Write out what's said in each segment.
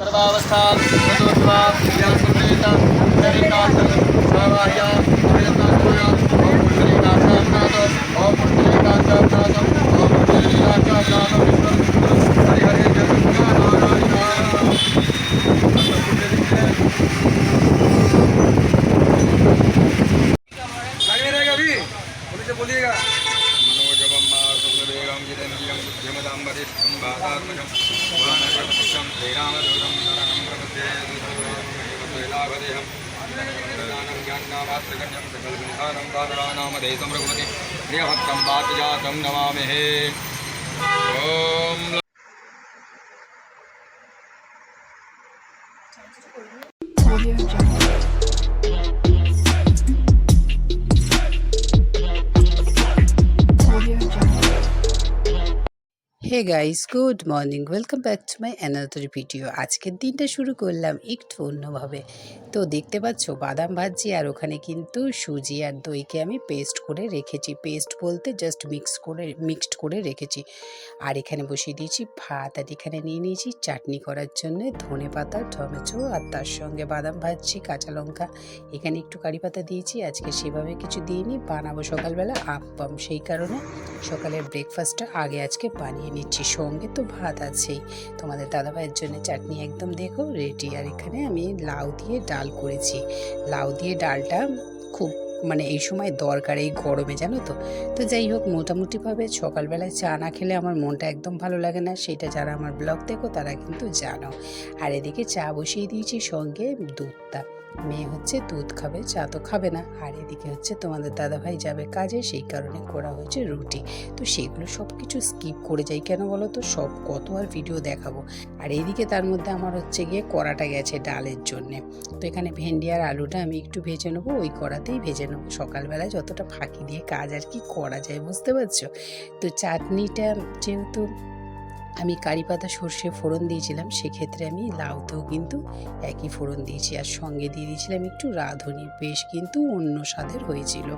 सर्वावस्था सर्वावस्था सर्वावस्था सकलसंसारं पादरानामधेयं रघुपति प्रियभक्तं वातजातं नमामहे ॐ hey guys good morning welcome back to my another video আজকের দিনটা শুরু করলাম একটু অন্যভাবে। তো দেখতে পাচ্ছ, বাদাম ভাজি আর ওখানে কিন্তু সুজি আর দইকে আমি পেস্ট করে রেখেছি। পেস্ট বলতে জাস্ট মিক্স করে মিক্সড করে রেখেছি। আর এখানে বসিয়ে দিয়েছি ভাত আর এখানে নিয়ে নিয়েছি চাটনি করার জন্য ধনে পাতা, টমেটো আর তার সঙ্গে বাদাম ভাজছি, কাঁচা লঙ্কা। এখানে একটু কারি পাতা দিয়েছি, আজকে সেভাবে কিছু দিইনি। বানাবো সকালবেলা আপ্পাম সেই কারণে সকালের ব্রেকফাস্টটা আগে আজকে বানিয়ে নিচ্ছি। সঙ্গে তো ভাত আছেই। তোমাদের দাদাভাইয়ের জন্য চাটনি একদম দেখো রেডি আর এখানে আমি লাউ দিয়ে ডাল করেছি। লাউ দিয়ে ডালটা খুব মানে এই সময় দরকার, এই গরমে, জানো তো? তো যাই হোক, মোটামুটিভাবে সকালবেলায় চা না খেলে আমার মনটা একদম ভালো লাগে না। সেটা যারা আমার ব্লগ দেখো তারা কিন্তু জানো। আর এদিকে চা বসিয়ে দিয়েছি সঙ্গে দুধটা। মেয়ে হচ্ছে দুধ খাবে, চা তো খাবে না। আর এদিকে হচ্ছে তোমাদের দাদাভাই যাবে কাজে, সেই কারণে করা হয়েছে রুটি। তো সেগুলো সব কিছু স্কিপ করে যাই কেন বলো তো? সব কত আর ভিডিও দেখাবো। আর এইদিকে তার মধ্যে আমার হচ্ছে গিয়ে কড়াটা গেছে ডালের জন্যে। তো এখানে ভেন্ডি আর আলুটা আমি একটু ভেজে নেব, ওই কড়াতেই ভেজে নেব। সকালবেলায় যতটা ফাঁকি দিয়ে কাজ আর কি করা যায়, বুঝতে পারছ? তো চাটনিটা যেহেতু আমি কারি পাতা, সর্ষে ফোড়ন দিয়েছিলাম, সেক্ষেত্রে আমি লাউতেও কিন্তু একই ফোড়ন দিয়েছি। আর সঙ্গে দিয়ে দিয়েছিলাম একটু রাঁধুনি, বেশ কিন্তু অন্য স্বাদের হয়েছিল।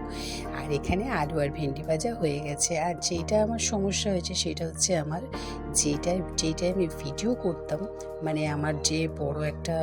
আর এখানে আলু আর ভেন্ডি ভাজা হয়ে গেছে। আর যেটা আমার সমস্যা হয়েছে, সেটা হচ্ছে আমার যেটা যেটা আমি ভিডিও করতাম মানে আমার যে বড় একটা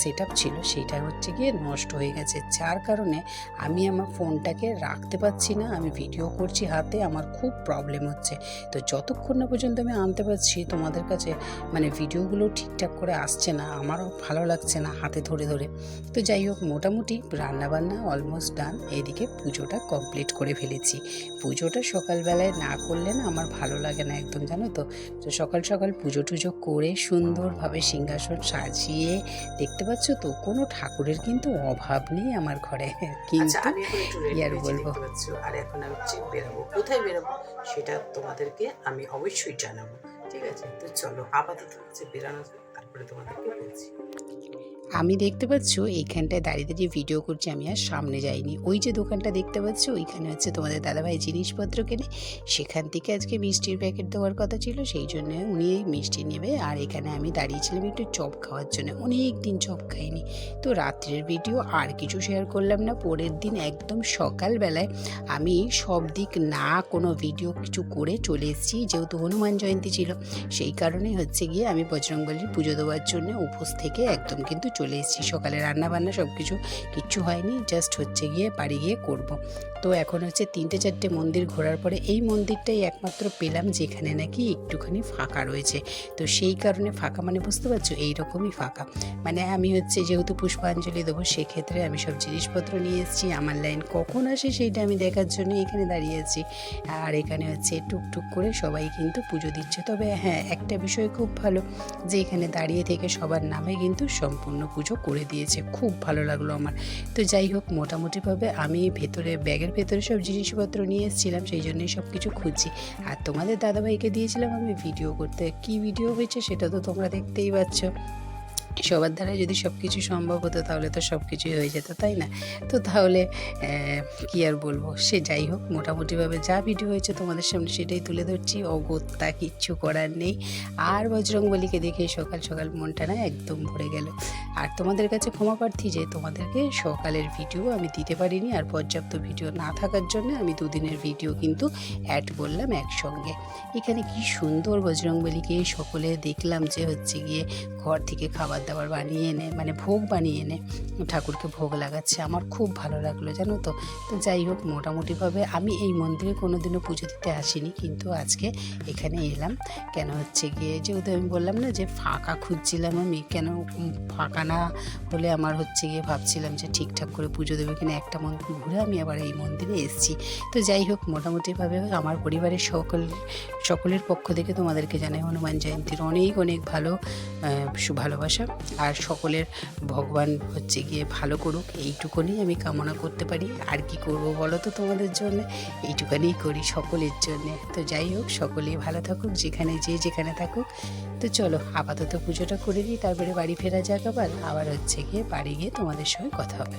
সেট ছিল সেটা হচ্ছে গিয়ে নষ্ট হয়ে গেছে। যার কারণে আমি আমার ফোনটাকে রাখতে পারছি না, আমি ভিডিও করছি হাতে, আমার খুব প্রবলেম হচ্ছে। তো যতক্ষণ না পর্যন্ত আমি আনতে পারছি, তোমাদের কাছে মানে ভিডিওগুলো ঠিকঠাক করে আসছে না, আমারও ভালো লাগছে না হাতে ধরে ধরে। তো যাই হোক, মোটামুটি রান্নাবান্না অলমোস্ট ডান এদিকে পুজোটা কমপ্লিট করে ফেলেছি। পুজোটা সকালবেলায় না করলে না আমার ভালো লাগে না একদম, জানো তো? তো সকাল সকাল পুজো টুজো করে সুন্দরভাবে সিংহাসন সাজিয়ে দেখতে পাচ্ছ তো কোনো ঠাকুরের কিন্তু অভাব নেই আমার ঘরে। কিন্তু আচ্ছা কি আর বলব? আর এখন আমি বেরোবো কোথায় বেরোবো সেটা তোমাদেরকে আমি অবশ্যই জানাব ঠিক আছে? তো চলো আপাতত হচ্ছে বেরানো তারপরে তোমাদেরকে বলছি। আমি দেখতে পাচ্ছ, এইখানটায় দাঁড়িয়ে দাঁড়িয়ে ভিডিও করছি, আমি আর সামনে যাইনি। ওই যে দোকানটা দেখতে পাচ্ছ, ওইখানে হচ্ছে তোমাদের দাদাভাই জিনিসপত্র কেনে। সেখান থেকে আজকে মিষ্টির প্যাকেট দেওয়ার কথা ছিল, সেই জন্য উনি মিষ্টি নেবে। আর এখানে আমি দাঁড়িয়েছিলাম একটু চপ খাওয়ার জন্য। অনেক দিন চপ খাইনি। তো রাত্রের ভিডিও আর কিছু শেয়ার করলাম না। পরের দিন একদম সকালবেলায় আমি সব দিক না কোনো ভিডিও কিছু করে চলে এসেছি, যেহেতু হনুমান জয়ন্তী ছিল। সেই কারণে হচ্ছে গিয়ে আমি বজরংবলীর পুজো দেওয়ার জন্য উপোস থেকে একদম কিন্তু চলে এসেছি সকালে রান্না বান্না সব কিছু কিচ্ছু হয়নি জাস্ট হচ্ছে গিয়ে বাড়ি গিয়ে করব। তো এখন হচ্ছে তিনটে চারটে মন্দির ঘোরার পরে এই মন্দিরটাই একমাত্র পেলাম যেখানে নাকি একটুখানি ফাঁকা রয়েছে। তো সেই কারণে ফাঁকা মানে বুঝতে পারছ? এইরকমই ফাঁকা। মানে আমি হচ্ছে যেহেতু পুষ্পাঞ্জলি দেবো সেক্ষেত্রে আমি সব জিনিসপত্র নিয়ে এসেছি আমার লাইন কখন আসে সেইটা আমি দেখার জন্য এখানে দাঁড়িয়ে আছি। আর এখানে হচ্ছে টুকটুক করে সবাই কিন্তু পুজো দিচ্ছে। তবে হ্যাঁ একটা বিষয় খুব ভালো যে এখানে দাঁড়িয়ে থেকে সবার নামে কিন্তু সম্পূর্ণ পুজো করে দিয়েছে। খুব ভালো লাগল আমার। তো যাই হোক, মোটামুটিভাবে আমি ভেতরে, ব্যাগের ভেতরে সব জিনিসপত্র নিয়ে এসেছিলাম, সেই জন্যই সব কিছু খুঁজছি। আর তোমাদের দাদাভাইকে দিয়েছিলাম আমি ভিডিও করতে। কি ভিডিও হয়েছে সেটা তো তোমরা দেখতেই পাচ্ছ। সবার দ্বারা যদি সব কিছু সম্ভব হতো, তাহলে তো সব কিছুই হয়ে যেত, তাই না? তো তাহলে কি আর বলব? সে যাই হোক, মোটামুটিভাবে যা ভিডিও হয়েছে তোমাদের সামনে সেটাই তুলে ধরছি। অগত্যা কিচ্ছু করার নেই। আর বজরংবলীকে দেখে সকাল সকাল মনটা না একদম ভরে গেল। আর তোমাদের কাছে ক্ষমা প্রার্থী যে, তোমাদেরকে সকালের ভিডিও আমি দিতে পারিনি আর পর্যাপ্ত ভিডিও না থাকার জন্য আমি দুদিনের ভিডিও কিন্তু অ্যাড করলাম একসঙ্গে। এখানে কি সুন্দর বজরংবলীকে সকলে দেখলাম যে হচ্ছে গিয়ে ঘর থেকে খাবার দাবার বানিয়ে এনে মানে ভোগ বানিয়ে এনে ঠাকুরকে ভোগ লাগাচ্ছে। আমার খুব ভালো লাগল, জানো তো? তো যাই হোক, মোটামুটিভাবে আমি এই মন্দিরে কোনোদিনও পুজো দিতে আসিনি, কিন্তু আজকে এখানে এলাম। কেন হচ্ছে গিয়ে, যেহেতু আমি বললাম না যে ফাঁকা খুঁজছিলাম আমি, কেন ফাঁকা না হলে আমার হচ্ছে গিয়ে ভাবছিলাম যে ঠিকঠাক করে পুজো দেবে কিনা একটা মন্দির ঘুরে আমি আবার এই মন্দিরে এসেছি। তো যাই হোক, মোটামুটিভাবে আমার পরিবারের সকল, সকলের পক্ষ থেকে তোমাদেরকে জানাই হনুমান জয়ন্তীর অনেক অনেক ভালো ভালোবাসা। আর সকলের ভগবান হচ্ছে গিয়ে ভালো করুক, এইটুকুনি আমি কামনা করতে পারি। আর কি করব বলো তো তোমাদের জন্য? এইটুখানেই করি সকলের জন্যে। তো যাই হোক, সকলেই ভালো থাকুক, যেখানে যে যেখানে থাকুক। তো চলো, আপাতত পুজোটা করে দিই তারপরে বাড়ি ফেরা যাক আবার। আবার হচ্ছে গিয়ে বাড়ি গিয়ে তোমাদের সঙ্গে কথা হবে।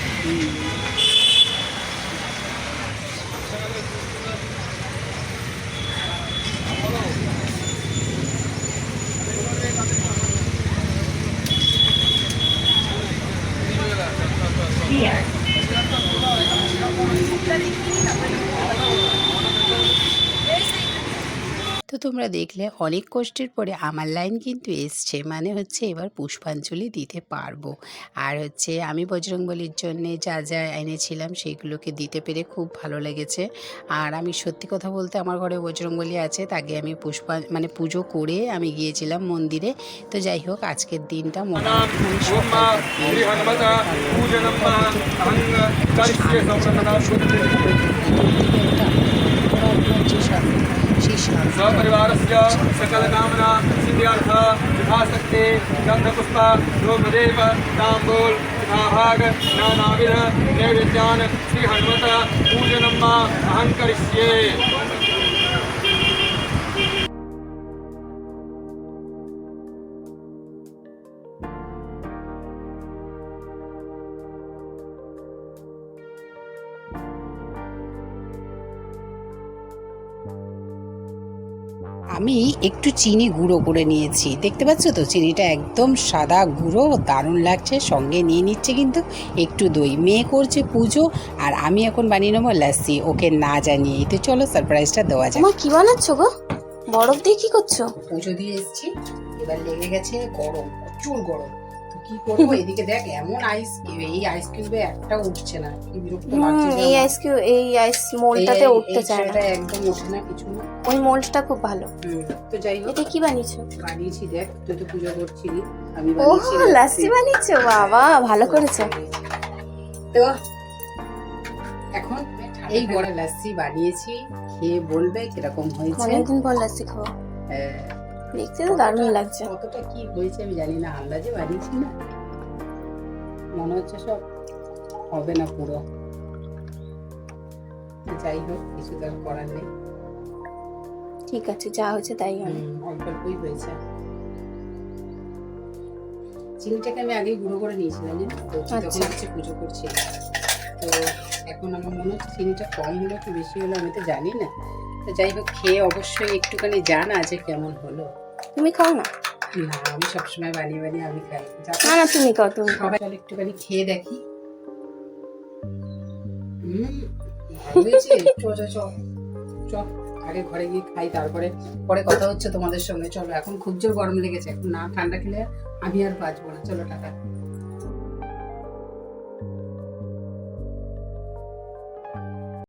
Amém. তোমরা দেখলে অনেক কষ্টের পরে আমার লাইন কিন্তু এসছে। মানে হচ্ছে এবার পুষ্পাঞ্জলি দিতে পারব। আর হচ্ছে আমি বজরংবলির জন্য যা যা এনেছিলাম সেগুলোকে দিতে পেরে খুব ভালো লেগেছে। আর আমি সত্যি কথা বলতে আমার ঘরে বজরংবলী আছে তাকে আমি পুষ্পা মানে পুজো করে আমি গিয়েছিলাম মন্দিরে। তো যাই হোক আজকের দিনটা মোটামুটি स्वपरिवारस्य सकलकामना सिद्ध्यर्थ यथाशक्ति गन्धपुष्प धूमदेव ताम्बूल तथाभाग नानाविध नैवेद्यान् श्रीहनुमत पूजनम् अहङ्करिष्ये আমি একটু চিনি গুঁড়ো করে নিয়েছি। দেখতে পাচ্ছ তো? চিনিটা একদম সাদা গুঁড়ো দারুণ লাগছে। সঙ্গে নিয়ে নিচ্ছে কিন্তু একটু দই। মেয়ে করছে পুজো আর আমি এখন বানিয়ে নেব লাসি। ওকে না জানিয়ে। তো চলো সারপ্রাইজটা দেওয়া যায় কি বানাচ্ছ গো? বরফ দিয়ে কি করছ? পুজো দিয়ে এসছি। এবার লেগে গেছে গরম প্রচুর গরম। কি করব? এদিকে দেখ এমন আইস এই আইস কিউবে একটা উঠছে না কি বিরক্ত লাগছে এই আইস কিউ এই আইস মোল্ডটাতে উঠতে চায় না। একদম ওঠে না কিছু না। ওই মোল্ডটা খুব ভালো। তো যাই হোক এটা কি বানিয়েছো? বানিয়েছি দেখ তুই তো পুজো করছিলি আমি ও লাস্সি বানিয়েছো? বাবা ভালো করেছ। তো এখন এই বড় লাস্সি বানিয়েছি খেয়ে বলবে কীরকম হয়েছে। অনেকদিন পর লাস্সি খাব। হ্যাঁ, দেখতে তো দারুণ লাগছে। কতটা কি হয়েছে আমি জানি না আন্দাজে বানিয়েছি না। মনে হচ্ছে সব হবে না পুরো। যাই হোক কিছু তো করার নেই। ঠিক আছে যা হয়েছে তাই অল্প অল্পই হয়েছে। চিনিটাকে আমি আগেই গুঁড়ো করে নিয়েছিলাম তো? তখন আচ্ছা। হচ্ছে পুজো করছিলাম তো এখন আমার মনে হচ্ছে চিনিটা কম হলো কি বেশি হলো আমি তো জানি না। তো যাই হোক খেয়ে অবশ্যই একটুখানি জানা যে কেমন হলো। তুমি খাও না? না আমি সবসময় বানিয়ে বানিয়ে আমি খাই। না না তুমি খাও তুমি খাও। চল একটুখানি খেয়ে দেখি। হুম হয়েছে? চ চ চ চ আগে ঘরে গিয়ে খাই তারপরে পরে কথা হচ্ছে তোমাদের সঙ্গে। চলো এখন খুব জোর গরম লেগেছে এখন না ঠান্ডা খেলে আমি আর বাঁচবো না। চলো টাটা।